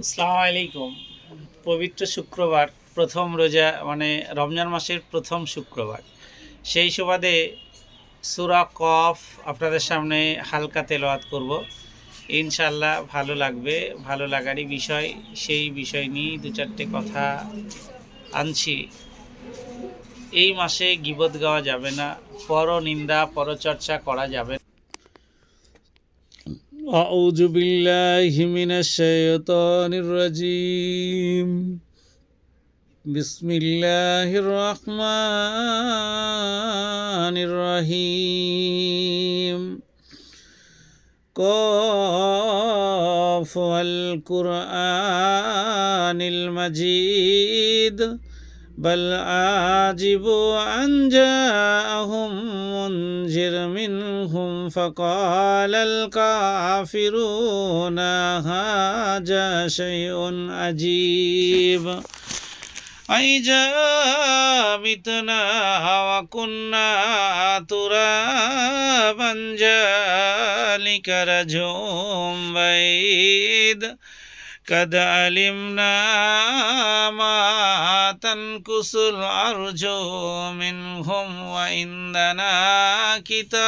আসসালামু আলাইকুম। পবিত্র শুক্রবার, প্রথম রোজা মানে রমজান মাসের প্রথম শুক্রবার। সেই সুবাদে সুরা কফ আপনাদের সামনে হালকা তেলাওয়াত করব। ইনশাল্লাহ ভালো লাগবে, ভালো লাগারই বিষয়, সেই বিষয় নিয়েই দু চারটে কথা আনছি। এই মাসে গিবত গাওয়া যাবে না পর নিন্দা পরচর্চা করা যাবে। أعوذ بالله من الشيطان الرجيم. بسم الله الرحمن الرحيم. قاف والقرآن المجيد. بل عاجبوا أن جاءهم منذر منهم فقال الكافرون هذا شيء عجيب أئذا متنا وكنا ترابا ذلك رجع بعيد قد علمنا ما تنكس الأرج منهم وعندنا كتاب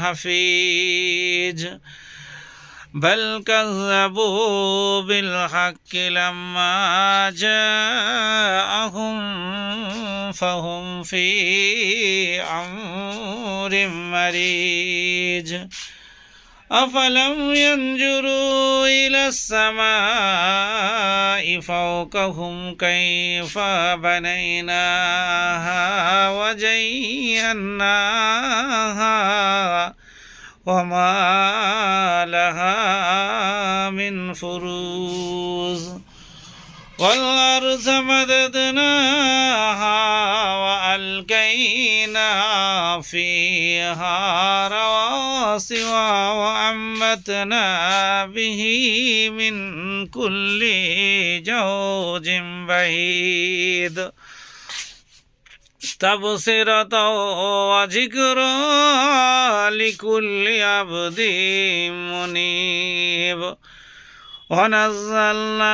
حفيظ. بل كذبوا بالحق لما جاءهم فهم في أمر مريج. أفلم ينجروا إلى السماء فوقهم كيف بنيناها وزيناها وما لها من فروز والأرض مددناها وألقينا فيها رواسي وأنبتنا به من كل زوج بعيد تبصرة وذكرى لكل عبد منيب ونزلنا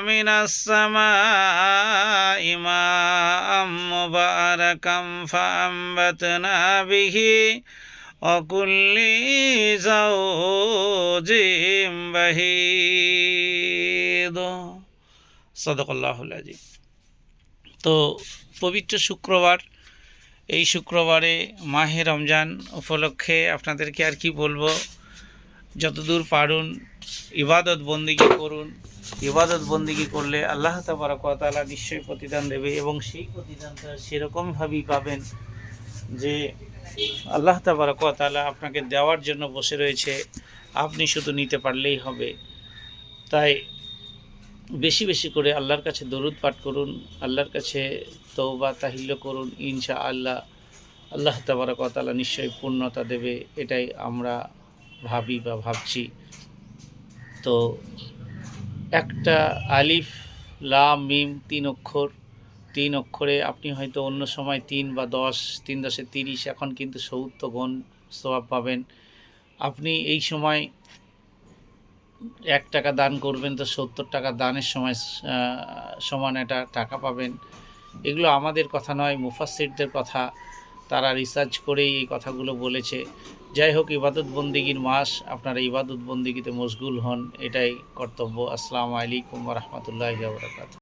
من السماء ماء مباركا فأنبتنا به وكل زوج بهيد صدق الله العظيم তো পবিত্র শুক্রবার এই শুক্রবারে মাহে রমজান উপলক্ষে আপনাদেরকে আর কি বলবো যতদূর পারুন ইবাদত বন্দিগি করুন ইবাদত বন্দিগি করলে আল্লাহ তাবারকালা নিশ্চয়ই প্রতিদান দেবে এবং সেই প্রতিদানটা সেরকমভাবেই পাবেন যে আল্লাহ তাবারকালা আপনাকে দেওয়ার জন্য বসে রয়েছে, আপনি শুধু নিতে পারলেই হবে। তাই বেশি বেশি করে আল্লাহর কাছে দরুদ পাঠ করুন, আল্লাহর কাছে তৌবা তাহিল্য করুন ইনশা আল্লাহ আল্লাহ তাবারকালা নিশ্চয়ই পূর্ণতা দেবে, এটাই আমরা ভাবি বা ভাবছি। তো একটা আলিফ, লাম, মিম তিন অক্ষর। তিন অক্ষরে আপনি হয়তো অন্য সময় তিন বা দশ, তিন দশে তিরিশ, এখন কিন্তু সত্তর গুণ স্বভাব পাবেন। আপনি এই সময় এক টাকা দান করবেন তো সত্তর টাকা দানের সময় সমান একটা টাকা পাবেন। এগুলো আমাদের কথা নয় মুফাসিরদের কথা। তারা রিসার্চ করেই এই কথাগুলো বলেছে। যাই হোক ইবাদত বন্দিগির মাস, আপনারা ইবাদত বন্দিগিতে মশগুল হন, এটাই কর্তব্য। আসসালামু আলাইকুম রহমতুল্লাহ বরকাত